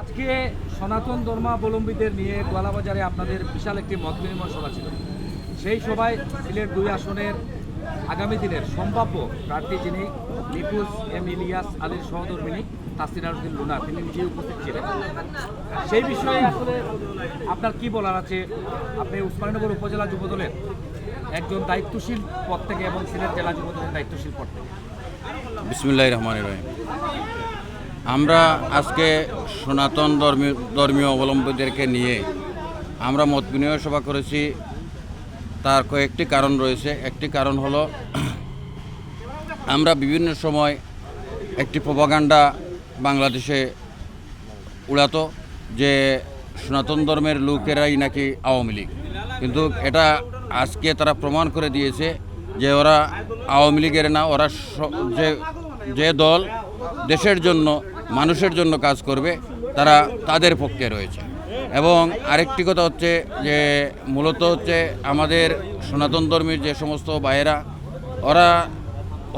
আজকে সনাতন ধর্মাবলম্বীদের নিয়ে গোয়ালাবাজারে আপনাদের বিশাল একটি মত বিনিময় সভা ছিল। সেই সভায় সিলেট দুই আসনের আগামী দিনের সম্ভাব্য প্রার্থী যিনি নিপুজ এম ইলিয়াস আলীর সহধর্মিনী তাসিনারুদ্দিন লুনা, তিনি নিজেই উপস্থিত ছিলেন। সেই বিষয়ে আসলে আপনার কি বলার আছে? আপনি উসমানীনগর উপজেলা যুবদলের একজন দায়িত্বশীল পদ থেকে এবং সিলেট জেলা যুবদলের দায়িত্বশীল পদ থেকে। বিসমুল্লাহ রহমান রহিম। আমরা আজকে সনাতন ধর্মীয় ধর্মীয় অবলম্বীদেরকে নিয়ে আমরা মত বিনিময় সভা করেছি। তার কয়েকটি কারণ রয়েছে। একটি কারণ হলো, আমরা বিভিন্ন সময় একটি প্রভাগান্ডা বাংলাদেশে উড়াতো যে সনাতন ধর্মের লোকেরাই নাকি আওয়ামী লীগ। কিন্তু এটা আজকে তারা প্রমাণ করে দিয়েছে যে ওরা আওয়ামী লীগের না, ওরা যে যে দল দেশের জন্য, মানুষের জন্য কাজ করবে তারা তাদের পক্ষে রয়েছে। এবং আরেকটি কথা হচ্ছে যে, মূলত হচ্ছে আমাদের সনাতন ধর্মীর যে সমস্ত ভাইয়েরা, ওরা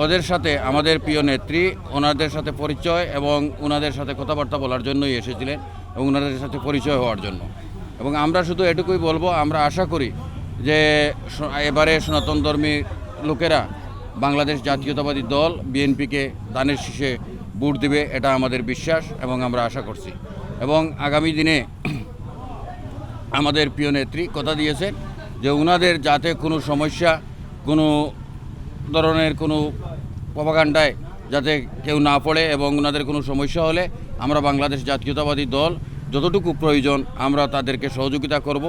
ওদের সাথে আমাদের প্রিয় নেত্রী, ওনাদের সাথে পরিচয় এবং ওনাদের সাথে কথাবার্তা বলার জন্যই এসেছিলেন এবং ওনাদের সাথে পরিচয় হওয়ার জন্য। এবং আমরা শুধু এটুকুই বলব, আমরা আশা করি যে এবারে সনাতন ধর্মী লোকেরা বাংলাদেশ জাতীয়তাবাদী দল, বিএনপিকে দানের শীষে ভোট দিবে, এটা আমাদের বিশ্বাস এবং আমরা আশা করছি। এবং আগামী দিনে আমাদের প্রিয় নেত্রী কথা দিয়েছেন যে ওনাদের যাতে কোনো সমস্যা, কোনো ধরনের কোনো প্রভাকাণ্ডায় যাতে কেউ না পড়ে এবং ওনাদের কোনো সমস্যা হলে আমরা বাংলাদেশ জাতীয়তাবাদী দল, যতটুকু প্রয়োজন আমরা তাদেরকে সহযোগিতা করব।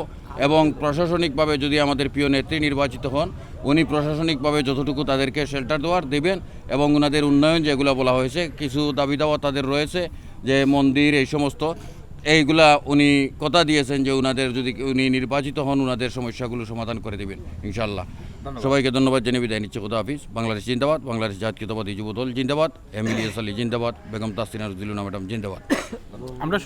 এবং প্রশাসনিকভাবে যদি আমাদের প্রিয় নেত্রী নির্বাচিত হন উনি প্রশাসনিকভাবে যতটুকু তাদেরকে শেল্টার দেওয়ার দেবেন এবং ওনাদের উন্নয়ন যেগুলো বলা হয়েছে কিছু দাবি দাওয়া তাদের রয়েছে যে মন্দির এই সমস্ত এইগুলা উনি কথা দিয়েছেন যে উনাদের যদি উনি নির্বাচিত হন উনাদের সমস্যাগুলো সমাধান করে দেবেন ইনশাল্লাহ সবাইকে ধন্যবাদ জানিয়ে বিদায় নিচ্ছে খুদা হাফিজ। বাংলাদেশ জিন্দাবাদ বাংলাদেশ জাতীয়তাবাদী যুবদল জিন্দাবাদ এম ইলিয়াস আলী জিন্দাবাদ বেগম তাসিনা রুদ্দিলুনা ম্যাডাম জিন্দাবাদ। আমরা